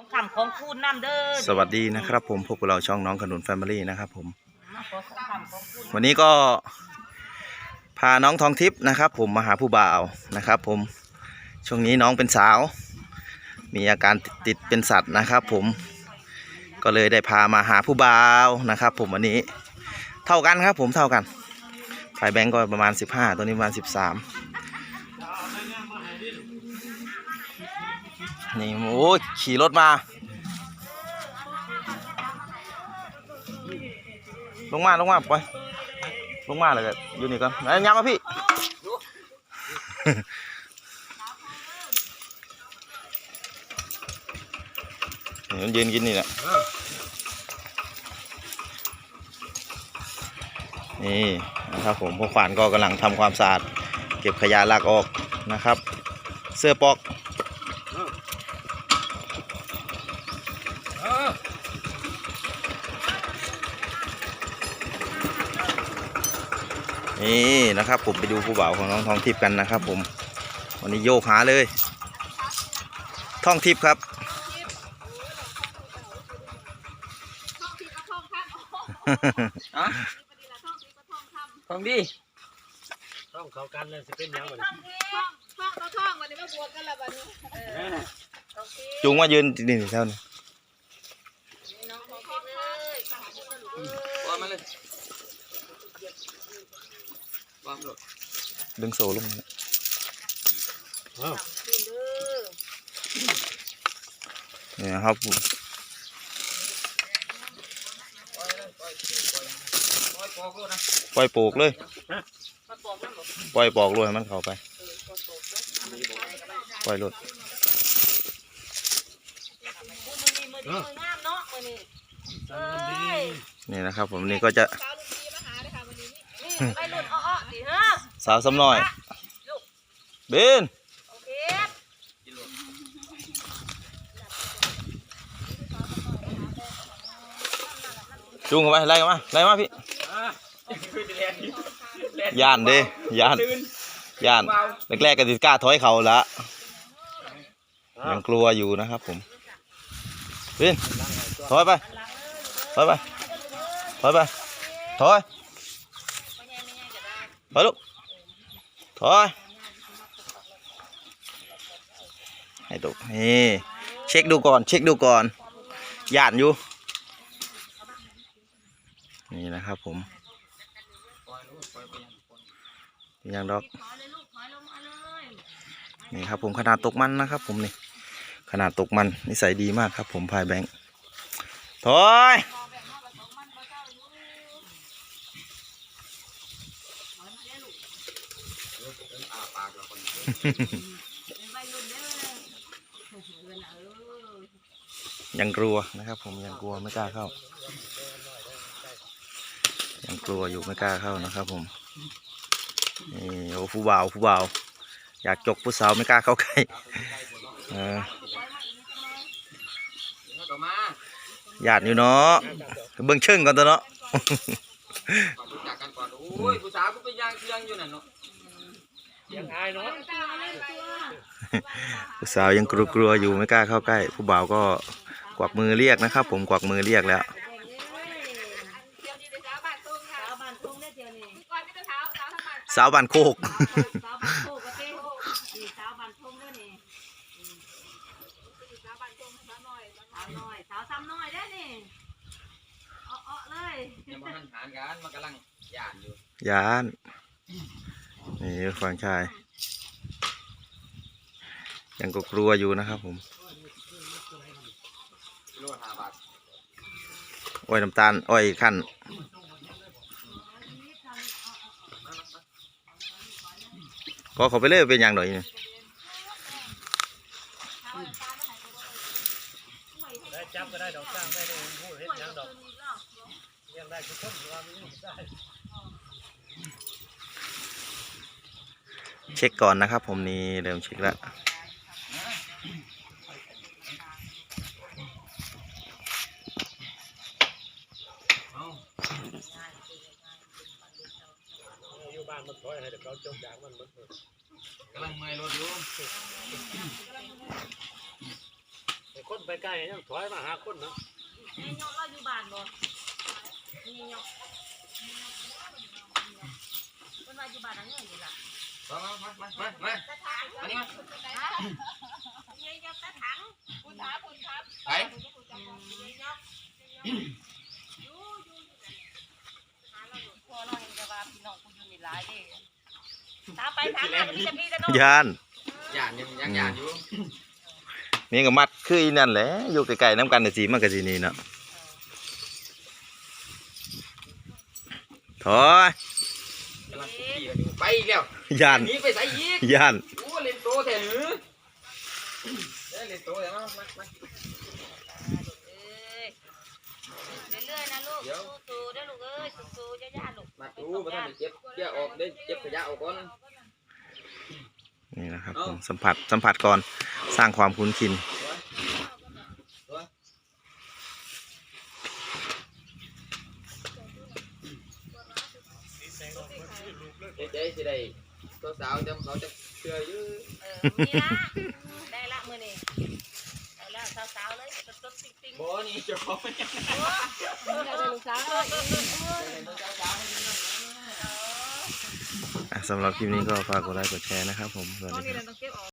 ของคำของคูณน้ำเด้อสวัสดีนะครับผมพวกบเราช่องน้องขนุนแฟมิลี่นะครับผมมาขอของคำของคูณวันนี้ก็พาน้องทองทิพย์นะครับ ผมมาหาผู้บ่าวนะครับ ผมช่วงนี้น้องเป็นสาว มีอาการติดติดเป็นสัตว์นะครับ ผมก็เลยได้พามาหาผู้บ่าวนะครับ ผมวันนี้เท่ากันครับ ผมเท่ากันฝ่ายแบงก์ก็ประมาณ 15 ตัวนี้ประมาณ 13 นี่โอ้ยขี่รถมา ลงมาลงมาไปลงมาเลยก็อยู่นี่ก่อนไหนย้ำมาพี่นี่มันยืนกินนี่แหละนี่นะครับผมพวกขวานก็กำลังทำความสะอาด เก็บขยะลากออกนะครับ เสื้อปอก นี่นะครับ ผมไปดูผู้บ่าวของน้องทองทิพย์กันนะครับ ผม วันนี้โยกหาเลยทองทิพย์ครับฟังดิต้องเขากันเลยสิเป็นหยังไงท่องท่องท่องวันนี้มาบวกกันละวันนี้เออโอเคจุงมายืนนี่เท่านี้น้องของท่องเลยค่ะเออวางมาเลย วางเลยดึงโซ่ลงมาอ้าวขึ้นเด้อนี่นะครับผมปล่อยปอกเลยนะปล่อยปลูกเลยมาบอกนั่นบอกปล่อยปอกเลยให้มันเข้าไป ปล่อยรถมือนี้มือนี้มืองามเนาะมือนี้จันมันดีนี่นะครับ ผมนี่ก็จะสาวลุงดีมาหาเลยค่ะวันนี้นี่นี่ไปรุ่นอ้อๆดิฮะ สาวสำน้อยเบนโอเคจุงเข้าไปไล่กันมาไล่มาพี่อะคือแลนแลนย่านเด้ย่านตื่นย่านเบาแรกๆก็ติดกล้าถอยเขาละยังกลัวอยู่นะครับผมเบนถอยไปถอยไปถอยไปถอยถอยลูก ถอยให้ดูนี่เช็คดูก่อนเช็คดูก่อนหยานอยู่ นี่นะครับผมอยลูกปล่อยไปยังดอกถอยเลยลูกถอยลงมาเลยนี่ครับผมขนาดตกมันนะครับ ผมนี่ขนาดตกมันนิสัยดีมากครับ ผมพายแบงค์ถอย ยังกลัวนะครับ ผมยังกลัวไม่กล้าเข้า ยังกลัวอยู่ไม่กล้าเข้านะครับ ผมนี่โอ้ผู้บ่าวผู้บ่าวอยากจกผู้สาวไม่กล้าเข้าใกล้เออต่อมาญาติอยู่เนาะเบิ่งเชิงก่อนตัวเนาะขอรู้จักกันก่อนโอ้ยผู้สาวก็ไปย่างเชียงอยู่นั่นเนาะ ยังอายเนาะผู้สาวยังกลัวๆอยู่ไม่กล้าเข้าใกล้ ผู้บ่าวก็กวักมือเรียกนะครับ ผมกวักมือเรียกแล้วเดี๋ยวนี้เดี๋ยวสาวบ้านตุ้งค่ะสาวบ้านทุ่งได้เดียวนี่ก่อนที่จะเท้าเท้าทำไมสาวบ้านโคกสาวบ้านทุ่งก็เป็นนี่สาวบ้านทุ่งด้วยนี่สาวบ้านตุ้งสาว นี่ฟังมางชาย ยังก็กลัวอยู่นะครับผมอ้อยน้ำตาลอ้อยขั้นก็เขาไปเลยเป็นอย่างหน่อยนี่ได้จับก็ได้ดอกสร้างได้เลยพูดเห็นยังดอกยังได้ทุกคนว่าม่ได้ เช็คก่อนนะครับ ผมนี่เริ่มเช็คแล้วเอาอยู่บ้านมันถอยให้เดี๋ยวเขาจกยางมันมันกำลังเมื่อยรถอยู่ไปคนไปใกล้ยังถอยมาหาคนเนาะไอ้ยกเราอยู่บ้านบ่นี่ยกคนมาอยู่บ้านนั่งเงินอยู่ล่ะ มามามามามาอันนี้มานี่ยกตะถังคุณครับคุณครับไปนี่ยกอยู่อยู่หาเราอยู่พอเราเห็นจะว่าพี่น้องกูอยู่นี่หลายเด้ตามไปทางนั้นมันจะมีแต่น้องยานหยาดยังยังหยาดอยู่นี่ก็มัดคืออีนั่นแหละอยู่ไกลๆน้ำกันแต่สีมันก็สีนี้เนาะถอยกำ ลังขี่กันอยู่ไปอีกแล้วยานหนีไปใส่ยีกยานโอ้เล่นโตแต่หือเอ้ยเล่นโตแต่มามามาเรื่อยๆนะลูกสู้ๆได้ลูกเอ้ยสู้ๆย่าๆลูกมาดูมาทำไปเจ็บเจ็บออกได้เจ็บขยะออกก่อนนี่นะครับเอ้าผมสัมผัสสัมผัสก่อนสร้างความคุ้นชิน เจ๊เจ๊สิได้ตัวสาวจำเขาจะเชื่ออยู่เออนี่ละได้ละมื้อนี้ได้ละสาวๆเลยสดๆติ๊งบ่นี่เจ้าของไม่ได้ๆอยากได้ลูกสาวเลยตัวสาวไม่ได้อะสำหรับคลิปนี้ก็ฝากกดไลค์กดแชร์นะครับผมสวัสตอนดีนี้ครับ เราต้องเก็บออก